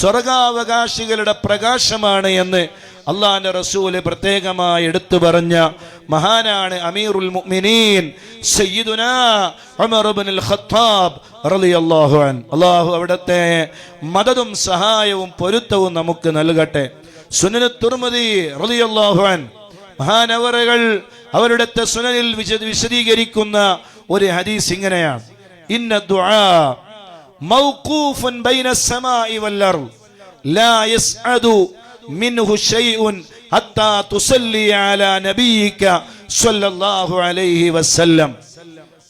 സ്വർഗാവകാശികളുടെ പ്രകാശമാണ് എന്ന് അള്ളാന്റെ റസൂൽ പ്രത്യേകമായി എടുത്തു പറഞ്ഞ മഹാനാണ് അമീറുൽ മുഅ്മിനീൻ സയ്യിദുനാ ഉമർ ഇബ്നുൽ ഖത്താബ് റളിയല്ലാഹു അൻ അള്ളാഹു അവിടത്തെ മദതും സഹായവും പൊരുത്തവും നമുക്ക് നൽകട്ടെ. സുനന റളിയല്ലാഹു അൻ മഹാനവറുകൾ അവരുടെ സുനനിൽ വിശദീകരിക്കുന്ന ഒരു ഹദീസ് ഇങ്ങനെയാണ്. ഇന്ന ദുആ മൗഖൂഫുൻ ബൈന السماء والارض لا يسعد منه شيء حتى تصلي على نبيك صلى الله عليه وسلم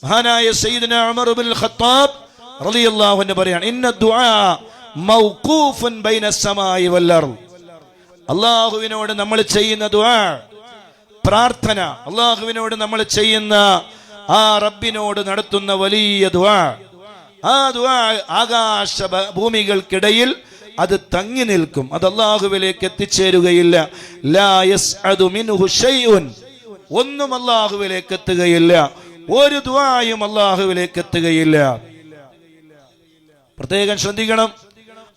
മഹാനായ സയ്യിദ്ന ഉമർ ഇബ്നുൽ ഖത്താബ് റളിയല്ലാഹു അൻഹു പറയാണ് ഇന്ന ദുആ മൗഖൂഫുൻ ബൈന السماء والارض അള്ളാഹുവിനോട് നമ്മൾ ചെയ്യുന്ന ദുആ പ്രാർത്ഥന അള്ളാഹുവിനോട് നമ്മൾ ചെയ്യുന്ന ആ റബ്ബിനോട് നടത്തുന്ന വലിയ ദുആ ആ ദുആ ആകാശ ഭൂമികൾക്കിടയിൽ അത് തങ്ങി നിൽക്കും. അത് അള്ളാഹുവിലേക്ക് എത്തിച്ചേരുകയില്ല. ഒന്നും അള്ളാഹുവിലേക്ക് എത്തുകയില്ല. ഒരു ദുആയും അള്ളാഹുവിലേക്ക് എത്തുകയില്ല. പ്രത്യേകം ശ്രദ്ധിക്കണം.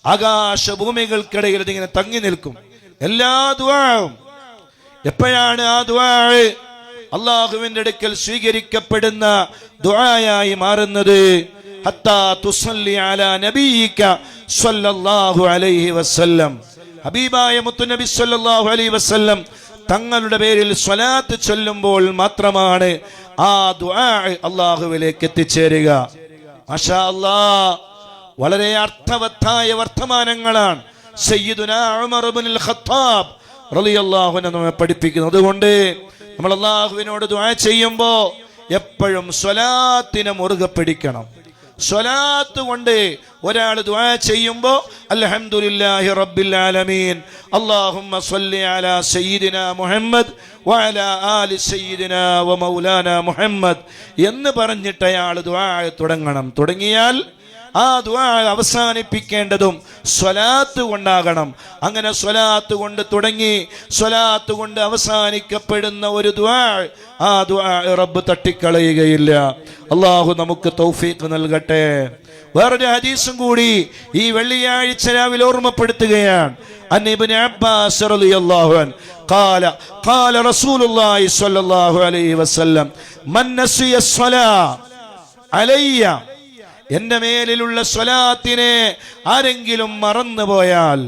ആകാശ ഭൂമികൾക്കിടയിൽ ഇതിങ്ങനെ തങ്ങി നിൽക്കും. എല്ലാ ദുആവും. എപ്പോഴാണ് ആ ദുആ അള്ളാഹുവിന്റെ അടുക്കൽ സ്വീകരിക്കപ്പെടുന്ന ദുആയായി മാറുന്നത്? ഹബീബായ മുത്തുനബി സല്ലാഹു അലൈ വസ്ല്ലം തങ്ങളുടെ പേരിൽ സ്വലാത്ത് ചൊല്ലുമ്പോൾ മാത്രമാണ് ആ അള്ളാഹുവിലേക്ക് എത്തിച്ചേരുക. വളരെ അർത്ഥവത്തായ വർത്തമാനങ്ങളാണ് സയ്യിദുനാ അതുകൊണ്ട് നമ്മൾ അള്ളാഹുവിനോട് ദുആ ചെയ്യുമ്പോൾ എപ്പോഴും സ്വലാത്തിനെ മുറുകെ പിടിക്കണം. സ്വലാത്ത് കൊണ്ട് ഒരാൾ ദുആ ചെയ്യുമ്പോൾ അൽഹംദുലില്ലാഹി റബ്ബിൽ ആലമീൻ. അല്ലാഹുമ്മ സ്വല്ലി അലാ സയ്യിദിനാ മുഹമ്മദ് വഅലാ ആലി സയ്യിദിനാ വ മൗലാന മുഹമ്മദ് എന്ന് പറഞ്ഞിട്ട് അയാൾ ദുആ തുടങ്ങണം. തുടങ്ങിയാൽ ആ ദുആ അവസാനിപ്പിക്കേണ്ടതും സ്വലാത്ത് കൊണ്ടാകണം അങ്ങനെ സ്വലാത്ത് കൊണ്ട് തുടങ്ങി സ്വലാത്ത് കൊണ്ട് അവസാനിക്കപ്പെടുന്ന ഒരു ദുആ ആ ദുആ റബ്ബ് തട്ടിക്കളയുകയില്ല അള്ളാഹു നമുക്ക് തൗഫീഖ് നൽകട്ടെ വേറൊരു ഹദീസും കൂടി ഈ വെള്ളിയാഴ്ച രാവിലെ ഓർമ്മപ്പെടുത്തുകയാണ് അൻ ഇബ്നു അബ്ബാസ് റളിയല്ലാഹു അൻ قال قال رسول الله صلى الله عليه وسلم من نسي الصلاه علي എന്റെ മേലിലുള്ള സ്വലാത്തിനെ ആരെങ്കിലും മറന്നുപോയാൽ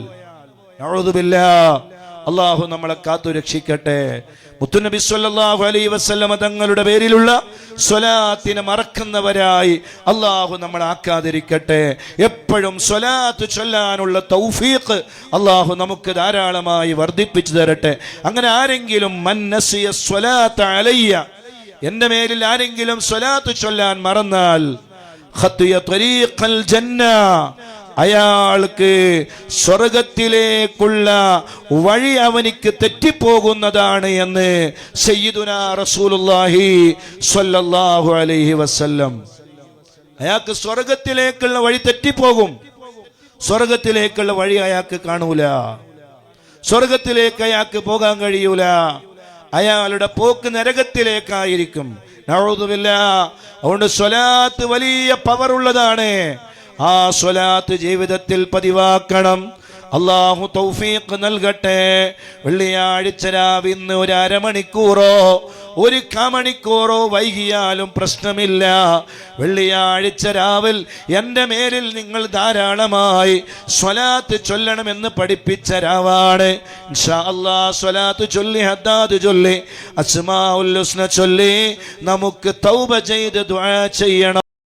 പോയാൽ അള്ളാഹു നമ്മളെ കാത്തു രക്ഷിക്കട്ടെ. മുത്തുനബി സല്ലല്ലാഹു അലൈഹി വസല്ലമ തങ്ങളുടെ പേരിലുള്ള സ്വലാത്തിനെ മറക്കുന്നവരായി അള്ളാഹു നമ്മളെ ആക്കാതിരിക്കട്ടെ. എപ്പോഴും സ്വലാത്ത് ചൊല്ലാനുള്ള തൗഫീഖ് അള്ളാഹു നമുക്ക് ധാരാളമായി വർദ്ധിപ്പിച്ചു തരട്ടെ. അങ്ങനെ ആരെങ്കിലും മന്നസിയ സ്വലാത്ത് അലയ്യ എന്റെ മേലിൽ ആരെങ്കിലും സ്വലാത്ത് ചൊല്ലാൻ മറന്നാൽ അയാൾക്ക് സ്വർഗത്തിലേക്കുള്ള വഴി അവനിക്ക് തെറ്റിപ്പോകുന്നതാണ് എന്ന് സ്വല്ലല്ലാഹു അലൈഹി വസല്ലം. അയാൾക്ക് സ്വർഗത്തിലേക്കുള്ള വഴി തെറ്റിപ്പോകും. സ്വർഗത്തിലേക്കുള്ള വഴി അയാൾക്ക് കാണൂല. സ്വർഗത്തിലേക്ക് അയാൾക്ക് പോകാൻ കഴിയൂല. അയാളുടെ പോക്ക് നരകത്തിലേക്കായിരിക്കും. അതുകൊണ്ട് സ്വലാത്ത് വലിയ പവർ ഉള്ളതാണ് ആ സ്വലാത്ത് ജീവിതത്തിൽ പതിവാക്കണം. അള്ളാഹു തൗഫീഖ് നൽകട്ടെ. വെള്ളിയാഴ്ച രാവിന്ന് ഒരു അരമണിക്കൂറോ ഒരു കാമണിക്കൂറോ വൈകിയാലും പ്രശ്നമില്ല. വെള്ളിയാഴ്ച രാവിൽ എന്റെ മേലിൽ നിങ്ങൾ ധാരാളമായി സ്വലാത്ത് ചൊല്ലണമെന്ന് പഠിപ്പിച്ച രാവാണ്. സ്വലാത്ത് ചൊല്ലി ഹദ്ദാദ് ചൊല്ലി അസ്മാ ഉല്ലുസ്ന ചൊല്ലി നമുക്ക് തൗബ ചെയ്ത് ദുആ ചെയ്യണം.